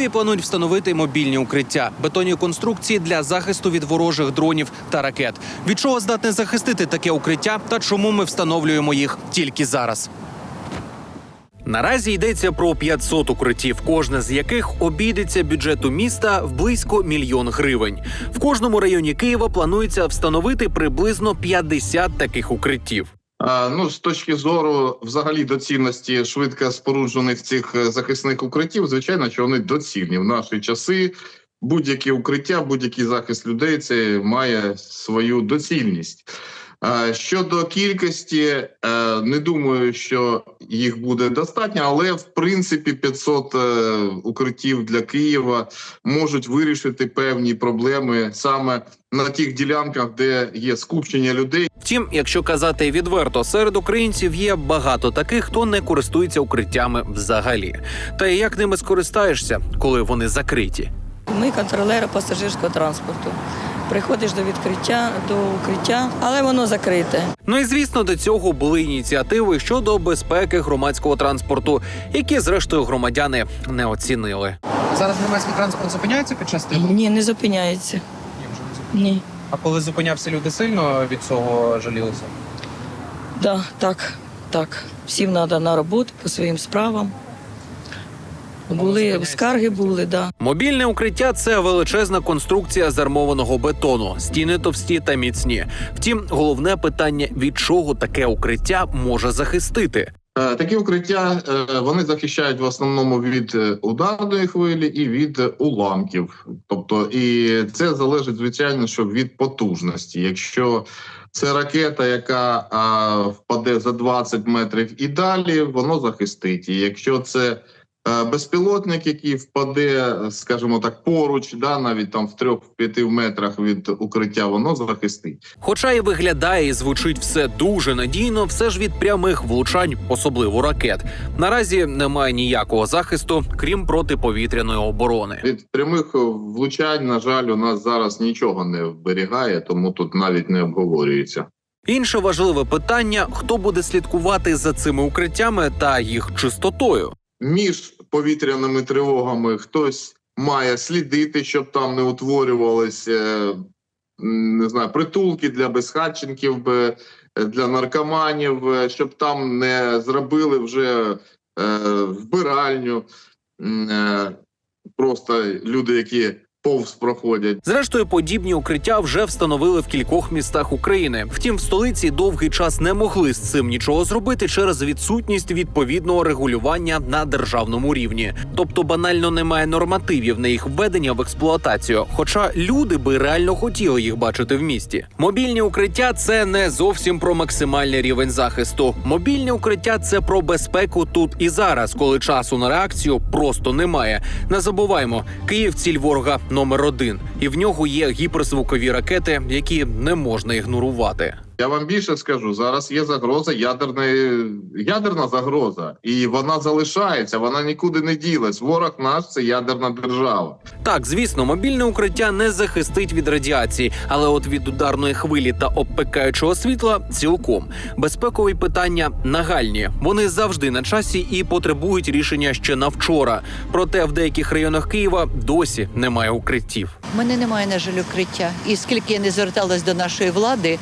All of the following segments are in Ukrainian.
Києві планують встановити мобільні укриття, бетонні конструкції для захисту від ворожих дронів та ракет. Від чого здатне захистити таке укриття та чому ми встановлюємо їх тільки зараз? Наразі йдеться про 500 укриттів, кожне з яких обійдеться бюджету міста в близько мільйон гривень. В кожному районі Києва планується встановити приблизно 50 таких укриттів. А, Ну, з точки зору взагалі доцільності швидко споруджених цих е, захисних укриттів, звичайно, що вони доцільні в наші часи. Будь-яке укриття, будь-який захист людей це має свою доцільність. Щодо кількості, е, не думаю, що їх буде достатньо, але в принципі 500 е, укриттів для Києва можуть вирішити певні проблеми саме на тих ділянках, де є скупчення людей. Втім, якщо казати відверто, серед українців є багато таких, хто не користується укриттями взагалі. Та й як ними скористаєшся, коли вони закриті? Ми контролери пасажирського транспорту. Приходиш до відкриття, до укриття, але воно закрите. Ну і звісно, до цього були ініціативи щодо безпеки громадського транспорту, які зрештою громадяни не оцінили. Зараз громадський транспорт зупиняється під час тривоги? Ні, не зупиняється. Ні, вже не зупиняється. Ні. А коли зупинявся, люди сильно від цього жалілися? Да, так, так. Всім треба на роботу по своїм справам. Були скарги, були, да. Мобільне укриття це величезна конструкція з армованого бетону, стіни товсті та міцні. Втім, головне питання: від чого таке укриття може захистити? Е, Такі укриття е, вони захищають в основному від е, ударної хвилі і від уламків. Тобто, і це залежить звичайно, що від потужності. Якщо це ракета, яка а, впаде за 20 метрів і далі, воно захистить. І якщо це безпілотник, який впаде, скажімо так, поруч, да, навіть там в 3-5 метрах від укриття, воно захистить. Хоча і виглядає і звучить все дуже надійно, все ж від прямих влучань, особливо ракет, наразі немає ніякого захисту, крім протиповітряної оборони. Від прямих влучань, на жаль, у нас зараз нічого не вберігає, тому тут навіть не обговорюється. Інше важливе питання: хто буде слідкувати за цими укриттями та їх чистотою? Між повітряними тривогами хтось має слідити, щоб там не утворювались е, не знаю, притулки для безхатченків, е, для наркоманів, е, щоб там не зробили вже вбиральню. Просто люди, які повз проходять. Зрештою, подібні укриття вже встановили в кількох містах України. Втім, в столиці довгий час не могли з цим нічого зробити через відсутність відповідного регулювання на державному рівні. Тобто банально немає нормативів на їх введення в експлуатацію. Хоча люди би реально хотіли їх бачити в місті. Мобільні укриття це не зовсім про максимальний рівень захисту. Мобільні укриття це про безпеку тут і зараз, коли часу на реакцію просто немає. Не забуваймо, Київ ціль ворога номер один, і в нього є гіперзвукові ракети, які не можна ігнорувати. Я вам більше скажу, зараз є загроза ядерної ядерна загроза, і вона залишається, вона нікуди не ділась. Ворог наш це ядерна держава. Так, звісно, мобільне укриття не захистить від радіації, але от від ударної хвилі та обпекаючого світла цілком безпекові питання нагальні. Вони завжди на часі і потребують рішення ще на вчора. Проте в деяких районах Києва досі немає укриттів. У мене немає, на жаль, укриття. І скільки я не зверталась до нашої влади,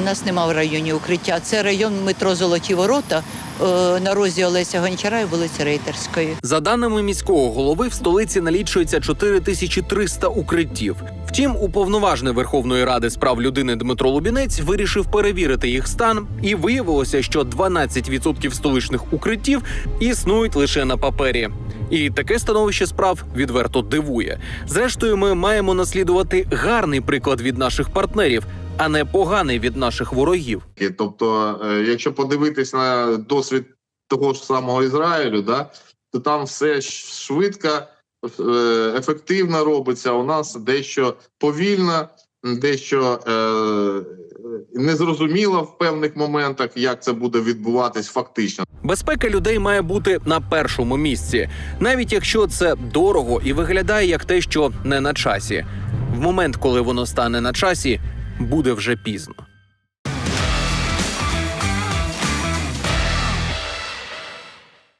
у- нас немає в районі укриття. Це район метро Золоті Ворота е, на розі Олеся Гончара і вулиці Рейтерської. За даними міського голови, в столиці налічується 4300 укриттів. Втім, уповноважений Верховної Ради з прав людини Дмитро Лубінець вирішив перевірити їх стан, і виявилося, що 12% столичних укриттів існують лише на папері. І таке становище справ відверто дивує. Зрештою, ми маємо наслідувати гарний приклад від наших партнерів, а не поганий від наших ворогів. Тобто, е, якщо подивитись на досвід того ж самого Ізраїлю, да, то там все швидко, е, ефективно робиться. У нас дещо повільно, дещо е, незрозуміло в певних моментах, як це буде відбуватись фактично. Безпека людей має бути на першому місці, навіть якщо це дорого і виглядає як те, що не на часі. В момент, коли воно стане на часі, буде вже пізно.